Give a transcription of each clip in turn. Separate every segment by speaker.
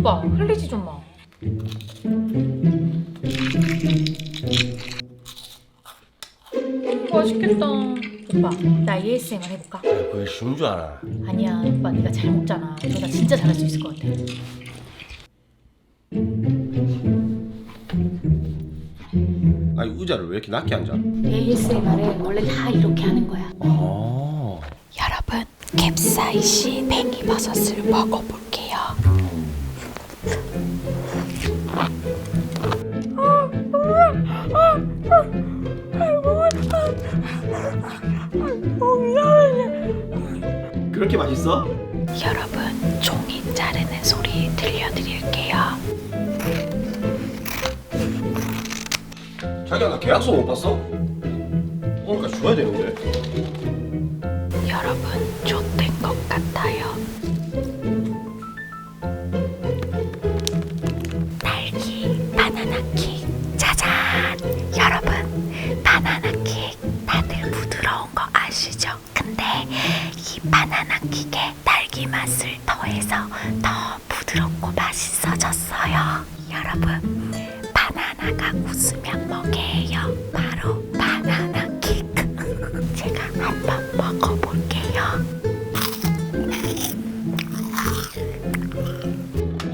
Speaker 1: 오빠 흘리지 좀 마. 음, 맛있겠다. 오빠 나 ASMR 해볼까?
Speaker 2: 그게 쉬운 줄 알아.
Speaker 1: 아니야 오빠 네가 잘 먹잖아. 너나 진짜 잘할 수 있을 것 같아.
Speaker 2: 아니 의자를 왜 이렇게 낮게 앉아?
Speaker 1: ASMR은 원래 다 이렇게 하는 거야.
Speaker 2: 어.
Speaker 3: 여러분, 캡사이신 팽이버섯을 먹어볼게요.
Speaker 2: 그렇게 맛있어?
Speaker 3: 여러분, 종이 자르는 소리 들려드릴게요.
Speaker 2: 자기야 나 계약서 못 봤어? 오니까 줘야 되는데.
Speaker 3: 여러분, 좆된 아시죠? 근데 이 바나나 킥에 딸기 맛을 더해서 더 부드럽고 맛있어졌어요. 여러분, 바나나가 웃으면 뭐게요? 바로 바나나 킥. 제가 한번 먹어볼게요.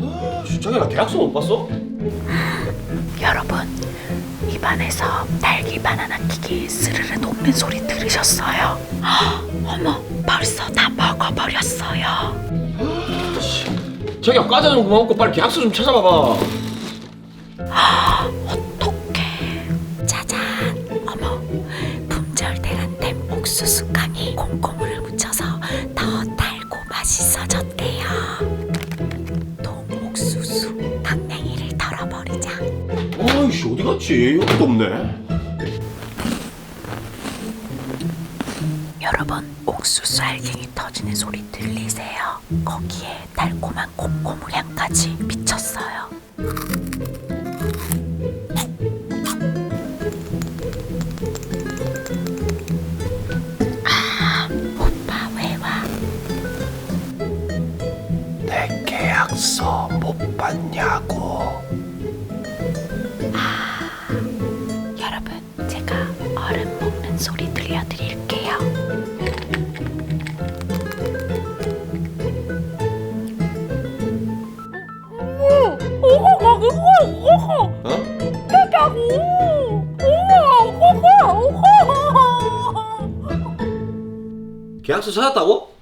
Speaker 2: 아, 씨, 자기야 나 계약서 못 봤어?
Speaker 3: 여러분 입안에서 딸기 바나나 킥이 스르르 녹는 소리 들으셨어요? 헉, 어머 벌써 다 먹어버렸어요.
Speaker 2: 자기야 과자 좀 그만 먹고 빨리 계약서 좀 찾아봐봐.
Speaker 3: 어떡해 짜잔 어머 품절대란 템 옥수수 깡이 콩고물을 묻혀서 더 달고 맛있어졌대요.
Speaker 2: 아이씨 어디 갔지? 여기도 없네.
Speaker 3: 여러분 옥수수 알갱이 터지는 소리 들리세요? 거기에 달콤한 콩고물 향까지 미쳤어요. 아, 오빠 왜 와?
Speaker 2: 내 계약서 못 봤냐고.
Speaker 3: 드릴게요.
Speaker 2: 어? 계약서 찾았다고?